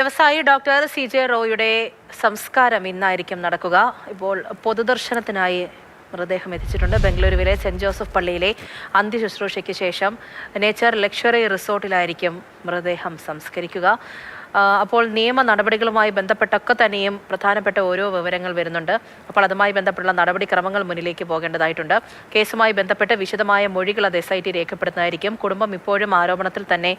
വ്യവസായി doctor C J റോയുടെ സംസ്കാരം ഇന്നായിരിക്കും നടക്കുക. ഇപ്പോൾ പൊതുദർശനത്തിനായി മൃതദേഹം എത്തിച്ചിട്ടുണ്ട്. ബംഗളൂരുവിലെ സെന്റ് ജോസഫ് പള്ളിയിലെ അന്ത്യശുശ്രൂഷയ്ക്ക് ശേഷം നേച്ചർ ലക്ഷറി റിസോർട്ടിലായിരിക്കും മൃതദേഹം സംസ്കരിക്കുക. അപ്പോൾ നിയമ നടപടികളുമായി ബന്ധപ്പെട്ടൊക്കെ തന്നെയും പ്രധാനപ്പെട്ട ഓരോ വിവരങ്ങൾ വരുന്നുണ്ട്. അപ്പോൾ അതുമായി ബന്ധപ്പെട്ടുള്ള നടപടിക്രമങ്ങൾ മുന്നിലേക്ക് പോകേണ്ടതായിട്ടുണ്ട്. കേസുമായി ബന്ധപ്പെട്ട് വിശദമായ മൊഴികൾ അത് എസ് ഐ ടി രേഖപ്പെടുത്തുന്നതായിരിക്കും. കുടുംബം ഇപ്പോഴും ആരോപണത്തിൽ തന്നെ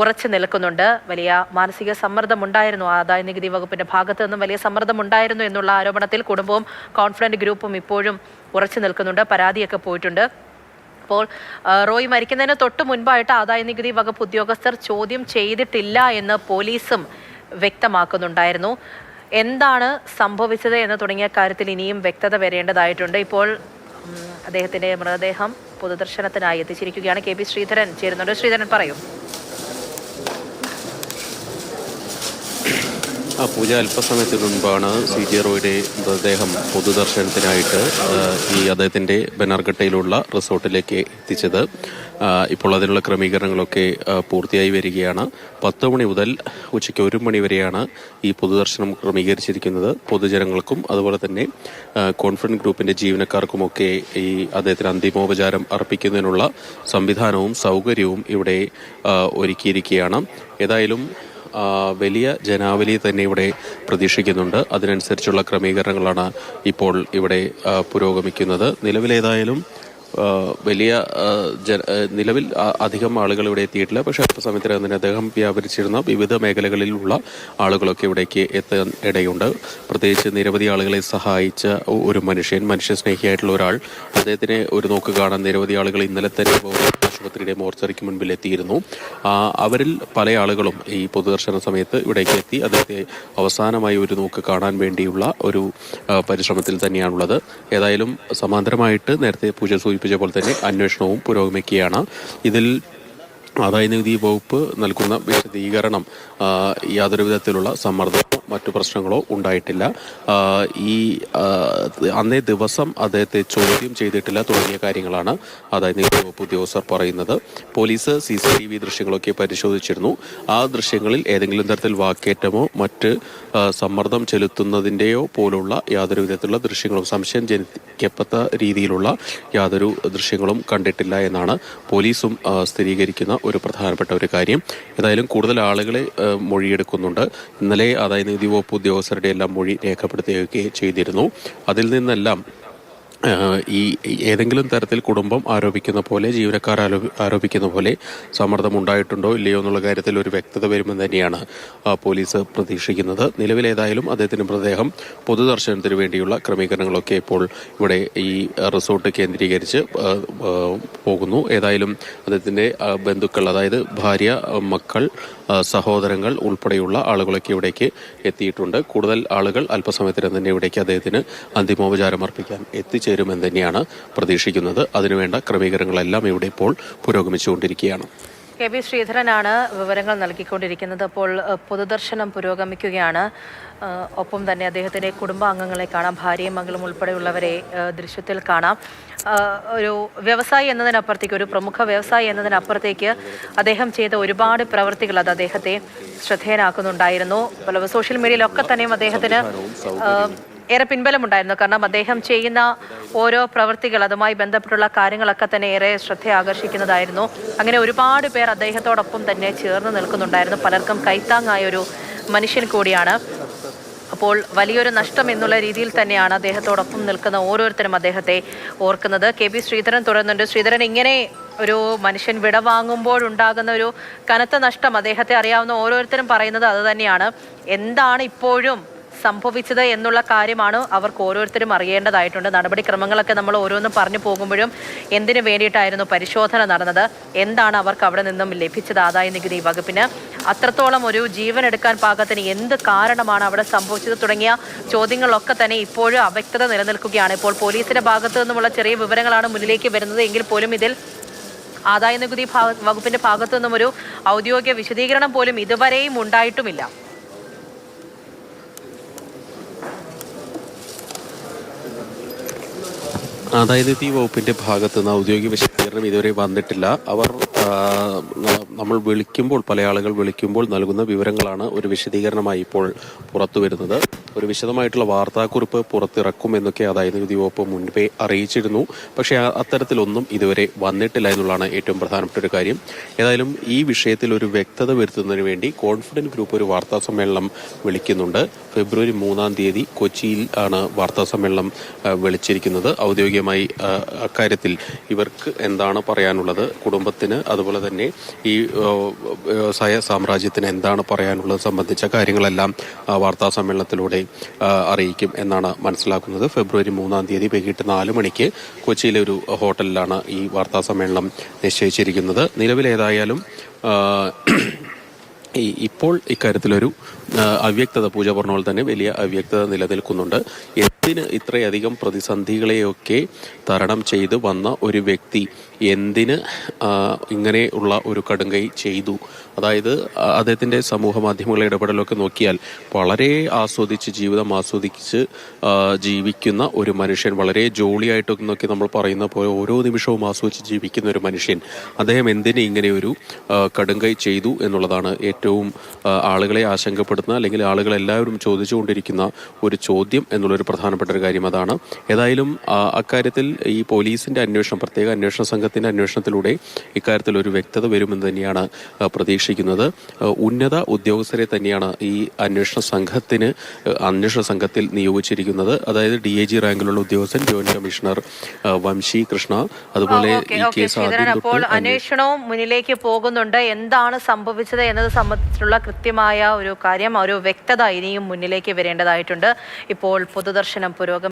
ഉറച്ചു നിൽക്കുന്നുണ്ട്. വലിയ മാനസിക സമ്മർദ്ദമുണ്ടായിരുന്നു. ആദായ നികുതി വകുപ്പിന്റെ ഭാഗത്തു നിന്നും വലിയ സമ്മർദ്ദമുണ്ടായിരുന്നു എന്നുള്ള ആരോപണത്തിൽ കുടുംബവും കോൺഫിഡന്റ് ഗ്രൂപ്പും ഇപ്പോഴും ഉറച്ചു നിൽക്കുന്നുണ്ട്. പരാതിയൊക്കെ പോയിട്ടുണ്ട്. അപ്പോൾ റോയ് മരിക്കുന്നതിന് തൊട്ട് മുൻപായിട്ട് ആദായ നികുതി വകുപ്പ് ഉദ്യോഗസ്ഥർ ചോദ്യം ചെയ്തിട്ടില്ല എന്ന് പോലീസും വ്യക്തമാക്കുന്നുണ്ടായിരുന്നു. എന്താണ് സംഭവിച്ചത് എന്ന് തുടങ്ങിയ കാര്യത്തിൽ ഇനിയും വ്യക്തത വരേണ്ടതായിട്ടുണ്ട്. ഇപ്പോൾ അദ്ദേഹത്തിന്റെ മൃതദേഹം പൊതുദർശനത്തിനായി എത്തിച്ചിരിക്കുകയാണ്. കെ പി ശ്രീധരൻ ചേരുന്നുണ്ട്. ശ്രീധരൻ പറയൂ. ആ പൂജ അല്പസമയത്തിന് മുൻപാണ് സി ജെ റോയുടെ മൃതദേഹം പൊതുദർശനത്തിനായിട്ട് ഈ അദ്ദേഹത്തിന്റെ ബനാർഘട്ടയിലുള്ള റിസോർട്ടിലേക്ക് എത്തിച്ചത്. ഇപ്പോൾ അതിനുള്ള ക്രമീകരണങ്ങളൊക്കെ പൂർത്തിയായി വരികയാണ്. പത്ത് മണി മുതൽ ഉച്ചയ്ക്ക് ഒരു മണി വരെയാണ് ഈ പൊതുദർശനം ക്രമീകരിച്ചിരിക്കുന്നത്. പൊതുജനങ്ങൾക്കും അതുപോലെ തന്നെ കോൺഫിഡൻസ് ഗ്രൂപ്പിന്റെ ജീവനക്കാർക്കുമൊക്കെ ഈ അദ്ദേഹത്തിന് അന്തിമോപചാരം അർപ്പിക്കുന്നതിനുള്ള സംവിധാനവും സൗകര്യവും ഇവിടെ ഒരുക്കിയിരിക്കുകയാണ്. ഏതായാലും വലിയ ജനാവലി തന്നെ ഇവിടെ പ്രതീക്ഷിക്കുന്നുണ്ട്. അതിനനുസരിച്ചുള്ള ക്രമീകരണങ്ങളാണ് ഇപ്പോൾ ഇവിടെ പുരോഗമിക്കുന്നത്. നിലവിലേതായാലും വലിയ നിലവിൽ അധികം ആളുകൾ ഇവിടെ എത്തിയിട്ടില്ല. പക്ഷേ അല്പസമയത്തിനകം തന്നെ അദ്ദേഹം വ്യാപരിച്ചിരുന്ന വിവിധ മേഖലകളിലുള്ള ആളുകളൊക്കെ ഇവിടേക്ക് എത്താൻ ഇടയുണ്ട്. പ്രത്യേകിച്ച് നിരവധി ആളുകളെ സഹായിച്ച ഒരു മനുഷ്യൻ മനുഷ്യസ്നേഹിയായിട്ടുള്ള ഒരാൾ. അദ്ദേഹത്തിനെ ഒരു നോക്ക് കാണാൻ നിരവധി ആളുകൾ ഇന്നലെ തന്നെ ആശുപത്രിയുടെ മോർച്ചറിക്ക് മുൻപിൽ എത്തിയിരുന്നു. അവരിൽ പല ആളുകളും ഈ പൊതുദർശന സമയത്ത് ഇവിടേക്ക് എത്തി അദ്ദേഹത്തെ അവസാനമായി ഒരു നോക്ക് കാണാൻ വേണ്ടിയുള്ള ഒരു പരിശ്രമത്തിൽ തന്നെയാണുള്ളത്. ഏതായാലും സമാന്തരമായിട്ട് നേരത്തെ പൂജ സൂചിപ്പിച്ച പോലെ തന്നെ അന്വേഷണവും പുരോഗമിക്കുകയാണ്. ഇതിൽ ആദായ നികുതി വകുപ്പ് നൽകുന്ന വിശദീകരണം യാതൊരു വിധത്തിലുള്ള സമ്മർദ്ദമോ മറ്റു പ്രശ്നങ്ങളോ ഉണ്ടായിട്ടില്ല. ഈ അന്നേ ദിവസം അദ്ദേഹത്തെ ചോദ്യം ചെയ്തിട്ടില്ല തുടങ്ങിയ കാര്യങ്ങളാണ് അതായത് വകുപ്പ് ഉദ്യോഗസ്ഥർ പറയുന്നത്. Police C C T V ദൃശ്യങ്ങളൊക്കെ പരിശോധിച്ചിരുന്നു. ആ ദൃശ്യങ്ങളിൽ ഏതെങ്കിലും തരത്തിൽ വാക്കേറ്റമോ മറ്റ് സമ്മർദ്ദം ചെലുത്തുന്നതിന്റെയോ പോലുള്ള യാതൊരു വിധത്തിലുള്ള ദൃശ്യങ്ങളും സംശയം ജനിക്കപ്പെട്ട രീതിയിലുള്ള യാതൊരു ദൃശ്യങ്ങളും കണ്ടിട്ടില്ല എന്നാണ് പോലീസും സ്ഥിരീകരിക്കുന്ന ഒരു പ്രധാനപ്പെട്ട ഒരു കാര്യം. ഏതായാലും കൂടുതൽ ആളുകളെ മൊഴിയെടുക്കുന്നുണ്ട്. ഇന്നലെ ആദായ നികുതി വകുപ്പ് ഉദ്യോഗസ്ഥരുടെ എല്ലാം മൊഴി രേഖപ്പെടുത്തുകയൊക്കെ ചെയ്തിരുന്നു. അതിൽ നിന്നെല്ലാം ഈ ഏതെങ്കിലും തരത്തിൽ കുടുംബം ആരോപിക്കുന്ന പോലെ ജീവനക്കാർ ആരോ- ആരോപിക്കുന്ന പോലെ സമ്മർദ്ദം ഉണ്ടായിട്ടുണ്ടോ ഇല്ലയോ എന്നുള്ള കാര്യത്തിൽ ഒരു വ്യക്തത വരുമെന്ന് തന്നെയാണ് പോലീസ് പ്രതീക്ഷിക്കുന്നത്. നിലവിലേതായാലും അദ്ദേഹത്തിന് മൃതദേഹം പൊതുദർശനത്തിന് വേണ്ടിയുള്ള ക്രമീകരണങ്ങളൊക്കെ ഇപ്പോൾ ഇവിടെ ഈ റിസോർട്ട് കേന്ദ്രീകരിച്ച് പോകുന്നു. ഏതായാലും അദ്ദേഹത്തിന്റെ ബന്ധുക്കൾ അതായത് ഭാര്യ മക്കൾ സഹോദരങ്ങൾ ഉൾപ്പെടെയുള്ള ആളുകളൊക്കെ ഇവിടേക്ക് എത്തിയിട്ടുണ്ട്. കൂടുതൽ ആളുകൾ അല്പസമയത്തിനും തന്നെ ഇവിടേക്ക് അദ്ദേഹത്തിന് അന്തിമോപചാരം അർപ്പിക്കാൻ എത്തിച്ചേരുമെന്ന് തന്നെയാണ് പ്രതീക്ഷിക്കുന്നത്. അതിനുവേണ്ട ക്രമീകരണങ്ങളെല്ലാം ഇവിടെ ഇപ്പോൾ പുരോഗമിച്ചുകൊണ്ടിരിക്കുകയാണ്. കെ വി ശ്രീധരനാണ് വിവരങ്ങൾ നൽകിക്കൊണ്ടിരിക്കുന്നത്. അപ്പോൾ പൊതുദർശനം പുരോഗമിക്കുകയാണ്. ഒപ്പം തന്നെ അദ്ദേഹത്തിന്റെ കുടുംബാംഗങ്ങളെ കാണാം. ഭാര്യയും മകളും ഉൾപ്പെടെയുള്ളവരെ ദൃശ്യത്തിൽ കാണാം. ഒരു വ്യവസായി എന്നതിനപ്പുറത്തേക്ക് ഒരു പ്രമുഖ വ്യവസായി എന്നതിനപ്പുറത്തേക്ക് അദ്ദേഹം ചെയ്ത ഒരുപാട് പ്രവൃത്തികൾ അത് അദ്ദേഹത്തെ ശ്രദ്ധേയനാക്കുന്നുണ്ടായിരുന്നു. സോഷ്യൽ മീഡിയയിലൊക്കെ തന്നെയും അദ്ദേഹത്തിന് ഏറെ പിൻബലമുണ്ടായിരുന്നു. കാരണം അദ്ദേഹം ചെയ്യുന്ന ഓരോ പ്രവൃത്തികൾ അതുമായി ബന്ധപ്പെട്ടുള്ള കാര്യങ്ങളൊക്കെ തന്നെ ഏറെ ശ്രദ്ധ ആകർഷിക്കുന്നതായിരുന്നു അങ്ങനെ ഒരുപാട് പേർ അദ്ദേഹത്തോടൊപ്പം തന്നെ ചേർന്ന് നിൽക്കുന്നുണ്ടായിരുന്നു. പലർക്കും കൈത്താങ്ങായ ഒരു മനുഷ്യൻ കൂടിയാണ്. അപ്പോൾ വലിയൊരു നഷ്ടം എന്നുള്ള രീതിയിൽ തന്നെയാണ് അദ്ദേഹത്തോടൊപ്പം നിൽക്കുന്ന ഓരോരുത്തരും അദ്ദേഹത്തെ ഓർക്കുന്നത്. കെ പി ശ്രീധരൻ തുടരുന്നുണ്ട് ശ്രീധരൻ ഇങ്ങനെ ഒരു മനുഷ്യൻ വിട വാങ്ങുമ്പോഴുണ്ടാകുന്ന ഒരു കനത്ത നഷ്ടം അദ്ദേഹത്തെ അറിയാവുന്ന ഓരോരുത്തരും പറയുന്നത് അത് തന്നെയാണ്. എന്താണ് ഇപ്പോഴും സംഭവിച്ചത് എന്നുള്ള കാര്യമാണ് അവർക്ക് ഓരോരുത്തരും അറിയേണ്ടതായിട്ടുണ്ട്. നടപടിക്രമങ്ങളൊക്കെ നമ്മൾ ഓരോന്നും പറഞ്ഞു പോകുമ്പോഴും എന്തിനു വേണ്ടിയിട്ടായിരുന്നു പരിശോധന നടന്നത്? എന്താണ് അവർക്ക് അവിടെ നിന്നും ലഭിച്ചത് ആദായ നികുതി വകുപ്പിന്? അത്രത്തോളം ഒരു ജീവൻ എടുക്കാൻ പാകത്തിന് എന്ത് കാരണമാണ് അവിടെ സംഭവിച്ചത് തുടങ്ങിയ ചോദ്യങ്ങളൊക്കെ തന്നെ ഇപ്പോഴും അവ്യക്തത നിലനിൽക്കുകയാണ്. ഇപ്പോൾ പോലീസിന്റെ ഭാഗത്തു നിന്നുമുള്ള ചെറിയ വിവരങ്ങളാണ് മുന്നിലേക്ക് വരുന്നത്. എങ്കിൽ പോലും ഇതിൽ ആദായ നികുതി വകുപ്പിന്റെ ഭാഗത്തു നിന്നും ഒരു ഔദ്യോഗിക വിശദീകരണം പോലും ഇതുവരെയും ഉണ്ടായിട്ടുമില്ല. ആദായ ഈ വകുപ്പിന്റെ ഭാഗത്ത് നിന്ന് ഔദ്യോഗിക വിശദീകരണം ഇതുവരെ വന്നിട്ടില്ല. അവർ നമ്മൾ വിളിക്കുമ്പോൾ പല ആളുകൾ വിളിക്കുമ്പോൾ നൽകുന്ന വിവരങ്ങളാണ് ഒരു വിശദീകരണമായി ഇപ്പോൾ പുറത്തു വരുന്നത്. ഒരു വിശദമായിട്ടുള്ള വാർത്താക്കുറിപ്പ് പുറത്തിറക്കും എന്നൊക്കെ ആദായ നികുതി വകുപ്പ് മുൻപേ അറിയിച്ചിരുന്നു. പക്ഷേ അത്തരത്തിലൊന്നും ഇതുവരെ വന്നിട്ടില്ല എന്നുള്ളതാണ് ഏറ്റവും പ്രധാനപ്പെട്ട ഒരു കാര്യം. ഏതായാലും ഈ വിഷയത്തിൽ ഒരു വ്യക്തത വരുത്തുന്നതിന് വേണ്ടി കോൺഫിഡന്റ് ഗ്രൂപ്പ് ഒരു വാർത്താ സമ്മേളനം വിളിക്കുന്നുണ്ട്. ഫെബ്രുവരി മൂന്നാം തീയതി കൊച്ചിയിൽ ആണ് വാർത്താ സമ്മേളനം വിളിച്ചിരിക്കുന്നത്. ഔദ്യോഗികമായി അക്കാര്യത്തിൽ ഇവർക്ക് എന്താണ് പറയാനുള്ളത്? കുടുംബത്തിന് അതുപോലെ തന്നെ ഈ വ്യവസായ സാമ്രാജ്യത്തിന് എന്താണ് പറയാനുള്ളത് സംബന്ധിച്ച കാര്യങ്ങളെല്ലാം വാർത്താ സമ്മേളനത്തിലൂടെ അറിയിക്കും എന്നാണ് മനസ്സിലാക്കുന്നത്. ഫെബ്രുവരി മൂന്നാം തീയതി വൈകിട്ട് നാല് മണിക്ക് കൊച്ചിയിലെ ഒരു ഹോട്ടലിലാണ് ഈ വാർത്താ സമ്മേളനം നിശ്ചയിച്ചിരിക്കുന്നത്. നിലവിലേതായാലും ഇപ്പോൾ ഇക്കാര്യത്തിലൊരു അവ്യക്തത പൂജ പറഞ്ഞ പോലെ തന്നെ വലിയ അവ്യക്തത നിലനിൽക്കുന്നുണ്ട്. എന്തിന് ഇത്രയധികം പ്രതിസന്ധികളെയൊക്കെ തരണം ചെയ്ത് വന്ന ഒരു വ്യക്തി എന്തിന് ഇങ്ങനെയുള്ള ഒരു കടുങ്കൈ ചെയ്തു? അതായത് അദ്ദേഹത്തിന്റെ സമൂഹ മാധ്യമങ്ങളെ ഇടപെടലൊക്കെ നോക്കിയാൽ വളരെ ആസ്വദിച്ച് ജീവിതം ആസ്വദിച്ച് ജീവിക്കുന്ന ഒരു മനുഷ്യൻ വളരെ ജോളിയായിട്ടൊക്കെ നമ്മൾ പറയുന്ന പോലെ ഓരോ നിമിഷവും ആസ്വദിച്ച് ജീവിക്കുന്ന ഒരു മനുഷ്യൻ അദ്ദേഹം എന്തിന് ഇങ്ങനെ ഒരു കടുങ്കൈ ചെയ്തു എന്നുള്ളതാണ് ഏറ്റവും ആളുകളെ ആശങ്കപ്പെടുത്തുന്ന അല്ലെങ്കിൽ ആളുകളെല്ലാവരും ചോദിച്ചുകൊണ്ടിരിക്കുന്ന ഒരു ചോദ്യം എന്നുള്ളൊരു പ്രധാനപ്പെട്ട ഒരു കാര്യം അതാണ്. ഏതായാലും അക്കാര്യത്തിൽ ഈ പോലീസിന്റെ അന്വേഷണം പ്രത്യേക അന്വേഷണ സംഘത്തിന്റെ അന്വേഷണത്തിലൂടെ ഇക്കാര്യത്തിൽ ഒരു വ്യക്തത വരുമെന്ന് തന്നെയാണ് പ്രതീക്ഷിക്കുന്നത്. ഉന്നത ഉദ്യോഗസ്ഥരെ തന്നെയാണ് ഈ അന്വേഷണ സംഘത്തിന് അന്വേഷണ സംഘത്തിൽ നിയോഗിച്ചിരിക്കുന്നത്. അതായത് ഡി ഐ ജി റാങ്കിലുള്ള ഉദ്യോഗസ്ഥൻ ജോയിന്റ് കമ്മീഷണർ വംശി കൃഷ്ണ. അതുപോലെ ഈ കേസ് അപ്പോൾ അന്വേഷണവും മുന്നിലേക്ക് പോകുന്നുണ്ട്. എന്താണ് സംഭവിച്ചത് എന്നത് സംബന്ധിച്ചുള്ള കൃത്യമായ ഒരു കാര്യം ഒരു വ്യക്തത ഇനിയും മുന്നിലേക്ക് വരേണ്ടതായിട്ടുണ്ട്. ഇപ്പോൾ പൊതുദർശനം പുരോഗമി